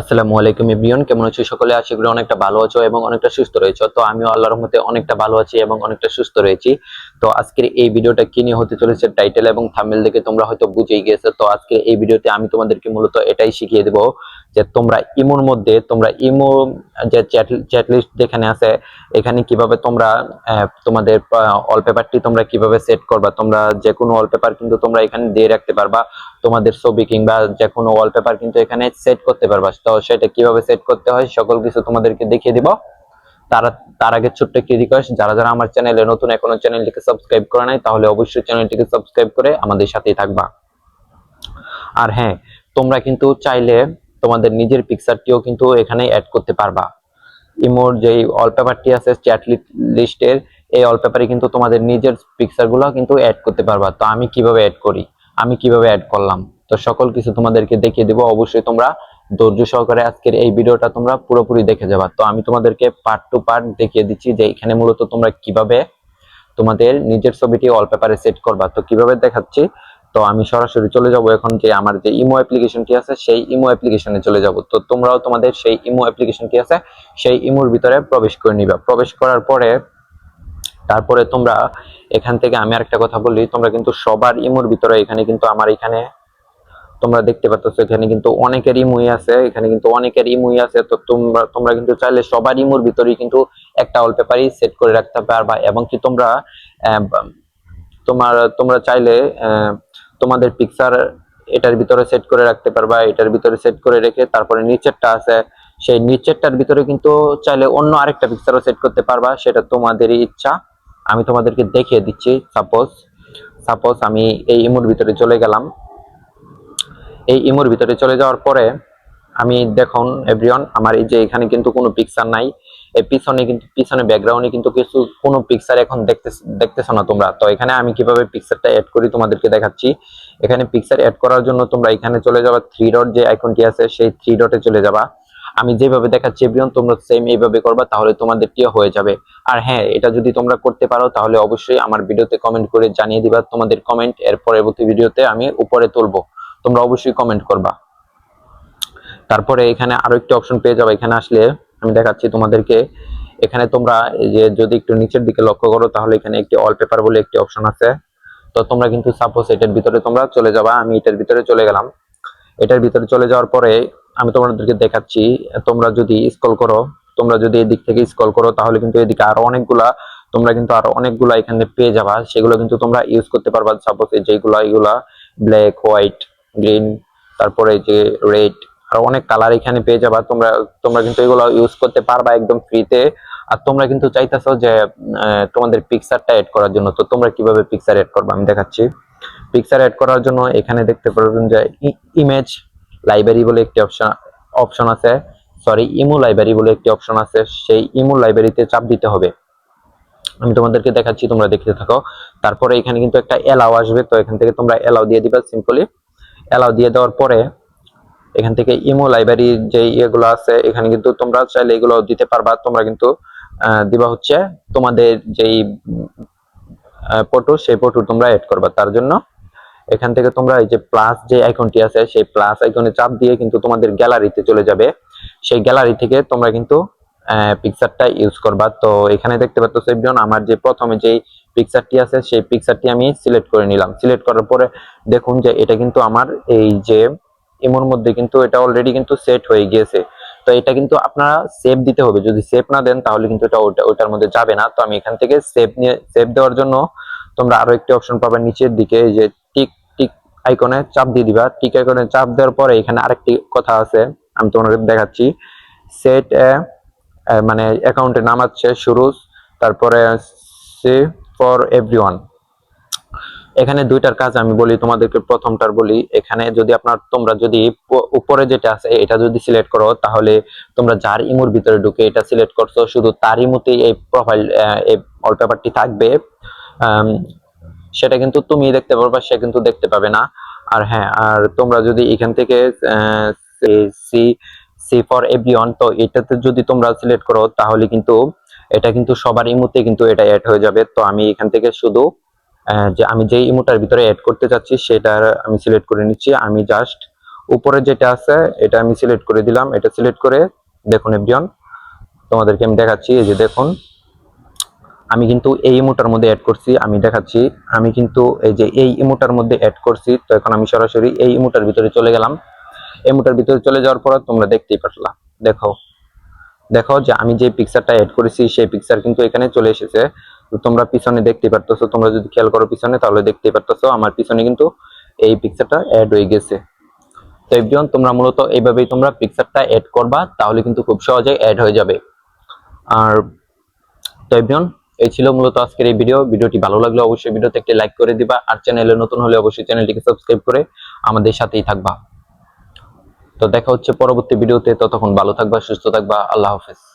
আসসালামু আলাইকুম ইব্রিয়ন কেমন আছো সকলে? আশা করি অনেকটা ভালো আছো এবং অনেকটা সুস্থ রয়েছো। তো আমিও আল্লাহর রহমতে অনেকটা ভালো আছি এবং অনেকটা সুস্থ রয়েছি। তো আজকের এই ভিডিওটা কি নিয়ে হতে চলেছে টাইটেল এবং থাম্বনেল দেখে তোমরা হয়তো বুঝেই গিয়েছো তো আজকে এই ভিডিওতে আমি তোমাদেরকে মূলত এটাই শিখিয়ে দেব যে তোমরা ইমোর মধ্যে, তোমরা ইমো যে চ্যাট চ্যাট লিস্ট যেখানে আছে, এখানে কীভাবে তোমরা তোমাদের ওয়ালপেপারটি তোমরা কীভাবে সেট করবা, তোমরা যে কোনো ওয়ালপেপার কিন্তু তোমরা এখানে দিয়ে রাখতে পারবা। তোমাদের ছবি কিংবা যে কোনো ওয়ালপেপার কিন্তু এখানে সেট করতে পারবা। তো সেটা কীভাবে সেট করতে হয়, সকল কিছু তোমাদেরকে দেখিয়ে দিব। তার তার আগে ছোট্ট একটি রিকোয়েস্ট যারা যারা আমার চ্যানেলে নতুন এখনও চ্যানেলটিকে সাবস্ক্রাইব করে নাই, তাহলে অবশ্যই চ্যানেলটিকে সাবস্ক্রাইব করে আমাদের সাথেই থাকবা। আর হ্যাঁ তোমরা কিন্তু চাইলে তোমাদের নিজের পিকচারটিও কিন্তু এখানে অ্যাড করতে পারবা। ইমোর যেই ওয়ালপেপারটি আছে চ্যাট লিস্টের এই ওয়ালপেপারে কিন্তু তোমাদের নিজের পিকচারগুলো কিন্তু অ্যাড করতে পারবা। তো আমি কীভাবে অ্যাড করি? আমি কীভাবে অ্যাড করলাম? তো সকল কিছু তোমাদেরকে দেখিয়ে দেবো। অবশ্যই তোমরা ধৈর্য সহকারে আজকের এই ভিডিওটা তোমরা পুরোপুরি দেখে যাবা। তো আমি তোমাদেরকে পার্ট টু পার্ট দেখিয়ে দিচ্ছি যে এখানে মূলত তোমরা কীভাবে তোমাদের নিজের ছবিটি ওয়ালপেপারে সেট করবা। তো কীভাবে দেখাচ্ছি? তো আমি সরাসরি চলে যাব এখন যে আমার যে ইমো অ্যাপ্লিকেশনটি আছে, সেই ইমো অ্যাপ্লিকেশনে চলে যাব। তো তোমরাও তোমাদের সেই ইমো অ্যাপ্লিকেশনটি আছে, সেই ইমোর ভিতরে প্রবেশ করে নিবা। প্রবেশ করার পরে তারপরে তোমরা এখান থেকে আমি আরেকটা কথা বলি, তোমরা কিন্তু সবার ইমোর ভিতরে এখানে কিন্তু আমার এখানে তোমরা দেখতে পাচ্ছ এখানে কিন্তু অনেকের ইমুই আছে, এখানে কিন্তু অনেকের ইমুই আছে, তো তোমরা তোমরা কিন্তু চাইলে সবার ইমুর ভিতরেই কিন্তু একটা ওয়ালপেপারই সেট করে রাখতে পারবা, এবং কি তোমরা তোমার, তোমরা চাইলে তোমাদের পিকচার এটার ভিতরে সেট করে রাখতে পারবা, এটার ভিতরে সেট করে রেখে তারপরে নিচেরটা আছে, সেই নিচেরটার ভিতরে কিন্তু চাইলে অন্য আরেকটা পিকচারও সেট করতে পারবা, সেটা তোমাদেরই ইচ্ছা, আমি তোমাদেরকে দেখিয়ে দিচ্ছি সাপোজ সাপোজ আমি এই ইমুর ভিতরে চলে গেলাম এই ইমোর ভিতরে চলে যাওয়ার পরে আমি দেখুন এভরিওয়ান আমার এই যে এখানে কিন্তু কোনো পিকচার নাই। এই পিছনে কিন্তু, পিছনে ব্যাকগ্রাউন্ডে কিন্তু কিছু, কোনো পিকচার এখন দেখতে, দেখতেছো না তোমরা। তো এখানে আমি কীভাবে পিকচারটা অ্যাড করি তোমাদেরকে দেখাচ্ছি। এখানে পিকচার অ্যাড করার জন্য তোমরা এখানে চলে যাবা থ্রি ডট যে আইকনটি আছে, সেই থ্রি ডটে চলে যাবা। আমি যেভাবে দেখাচ্ছি এভরিওয়ান তোমরা সেম এইভাবে করবা, তাহলে তোমাদেরটিও হয়ে যাবে। আর হ্যাঁ এটা যদি তোমরা করতে পারো, তাহলে অবশ্যই আমার ভিডিওতে কমেন্ট করে জানিয়ে দিবা। তোমাদের কমেন্ট এর পরবর্তী ভিডিওতে আমি উপরে তুলবো। তোমরা অবশ্যই কমেন্ট করবা। তারপরে এখানে আরও একটি অপশন পেয়ে যাবে। এখানে আসলে আমি দেখাচ্ছি তোমাদেরকে। এখানে তোমরা এই যে যদি একটু নিচের দিকে লক্ষ্য করো, তাহলে এখানে একটি ওয়ালপেপার বলে একটি অপশন আছে। তো তোমরা কিন্তু সাপোজ এটার ভিতরে তোমরা চলে যাবা। আমি এটার ভিতরে চলে গেলাম। এটার ভিতরে চলে যাওয়ার পরে আমি তোমাদেরকে দেখাচ্ছি, তোমরা যদি স্ক্রল করো, তোমরা যদি এদিক থেকে স্ক্রল করো, তাহলে কিন্তু এদিকে আরও অনেকগুলা, তোমরা কিন্তু আরও অনেকগুলা এখানে পেয়ে যাবা। সেগুলো কিন্তু তোমরা ইউজ করতে পারবা। সাপোজ যেগুলা এগুলা ব্ল্যাক হোয়াইট গ্রিন তারপরে যে রেড আর অনেক কালার এখানে পেয়ে যাবা। তোমরা তোমরা কিন্তু এগুলো ইউজ করতে পারবা একদম ফ্রিতে আর তোমরা কিন্তু চাইতেছো যে তোমাদের পিকচারটা এড করার জন্য। তো তোমরা কীভাবে পিকচার এড করবে? আমি দেখাচ্ছি। পিকচার এড করার জন্য এখানে দেখতে পারবেন যে ইমেজ লাইব্রেরি বলে একটি অপশন অপশন আছে। সরি ইমো লাইব্রেরি বলে একটি অপশন আছে। সেই ইমো লাইব্রেরিতে চাপ দিতে হবে। আমি তোমাদেরকে দেখাচ্ছি, তোমরা দেখতে থাকো। তারপরে এখানে কিন্তু একটা এলাও আসবে। তো এখান থেকে তোমরা এলাও দিয়ে দিবা সিম্পলি এলাও দিয়ে দেওয়ার পরে এখান থেকে ইমো লাইব্রেরি যে ইয়েগুলো আছে, এখানে কিন্তু তোমরা চাইলে এগুলো দিতে পারবা। তোমরা কিন্তু দিবা হচ্ছে তোমাদের যেই ফটো সেই ফটো তোমরা এড করবা। তার জন্য এখান থেকে তোমরা এই যে প্লাস যে আইকনটি আছে, সেই প্লাস আইকনে চাপ দিয়ে কিন্তু তোমাদের গ্যালারিতে চলে যাবে। সেই গ্যালারি থেকে তোমরা কিন্তু পিকচারটা ইউজ করবা। তো এখানে দেখতে পাচ্ছ সেভজন আমার যে প্রথমে যেই পিকচারটি আছে, সেই পিকচারটি আমি সিলেক্ট করে নিলাম। সিলেক্ট করার পরে দেখুন যে এটা কিন্তু আমার এই যে এমন মধ্যে কিন্তু এটা অলরেডি কিন্তু সেট হয়ে গিয়েছে। তো এটা কিন্তু আপনারা সেভ দিতে হবে। যদি সেভ না দেন তাহলে কিন্তু এটা ওটা ওটার মধ্যে যাবে না। তো আমি এখান থেকে সেভ নিয়ে সেভ দেওয়ার জন্য তোমরা আরও একটি অপশন পাবে নিচের দিকে যে টিক টিক আইকনে চাপ দিয়ে দিবা। টিক আইকনে চাপ দেওয়ার পরে এখানে আরেকটি কথা আছে, আমি তোমাদের দেখাচ্ছি। সেট মানে অ্যাকাউন্টের নাম আছে শুরুজ তারপরে সে ফর এভরিওয়ান এখানে দুইটার কাজ আমি বলি, তোমাদেরকে প্রথমটার বলি। এখানে যদি আপনার, তোমরা যদি উপরে যেটা আছে, এটা যদি সিলেক্ট করো, তাহলে তোমরা যার ইমোর ভিতরে ঢুকে এটা সিলেক্ট করছ, শুধু তার ইমোতে এই প্রোফাইল এই ওয়ালপেপারটি থাকবে। সেটা কিন্তু তুমি দেখতে পারবা, সে কিন্তু দেখতে পাবে না। আর হ্যাঁ আর তোমরা যদি এখান থেকে সি সি ফর এভরিওয়ান তো এটাতে যদি তোমরা সিলেক্ট করো, তাহলে কিন্তু এটা কিন্তু সবার ইমোতে কিন্তু এটা অ্যাড হয়ে যাবে। তো আমি এখান থেকে শুধু যে আমি যেই ইমোটার ভিতরে অ্যাড করতে চাচ্ছি সেটার আমি সিলেক্ট করে নিচ্ছি। আমি জাস্ট উপরে যেটা আছে, এটা আমি সিলেক্ট করে দিলাম। এটা সিলেক্ট করে দেখুন এভরিওয়ান তোমাদেরকে আমি দেখাচ্ছি। এই যে দেখুন, আমি কিন্তু এই ইমোটার মধ্যে অ্যাড করছি। আমি দেখাচ্ছি, আমি কিন্তু এই যে এই ইমোটার মধ্যে অ্যাড করছি। তো এখন আমি সরাসরি এই ইমোটার ভিতরে চলে গেলাম। ইমোটার ভিতরে চলে যাওয়ার পর তোমরা দেখতেই পারলা। দেখো দেখো যে আমি যে পিকচারটা অ্যাড করেছি, সেই পিকচার কিন্তু এখানে চলে এসেছে। তো তোমরা পিছনে দেখতে পারতেছো, তোমরা যদি খেয়াল করো পিছনে, তাহলে দেখতে পারতেছো আমার পিছনে কিন্তু এই পিকচারটা অ্যাড হয়ে গেছে। তো এভরিওয়ান তোমরা মূলত এইভাবেই তোমরা পিকচারটা অ্যাড করবা, তাহলে কিন্তু খুব সহজে অ্যাড হয়ে যাবে। আর তো এই ছিল মূলত আজকের এই ভিডিও ভিডিওটি ভালো লাগলে অবশ্যই ভিডিওতে একটি লাইক করে দিবা। আর চ্যানেলে নতুন হলে অবশ্যই চ্যানেলটিকে সাবস্ক্রাইব করে আমাদের সাথেই থাকবা। তো দেখা হচ্ছে পরবর্তী ভিডিওতে। ততক্ষণ ভালো থাকবা সুস্থ থাকবা। আল্লাহ হাফেজ।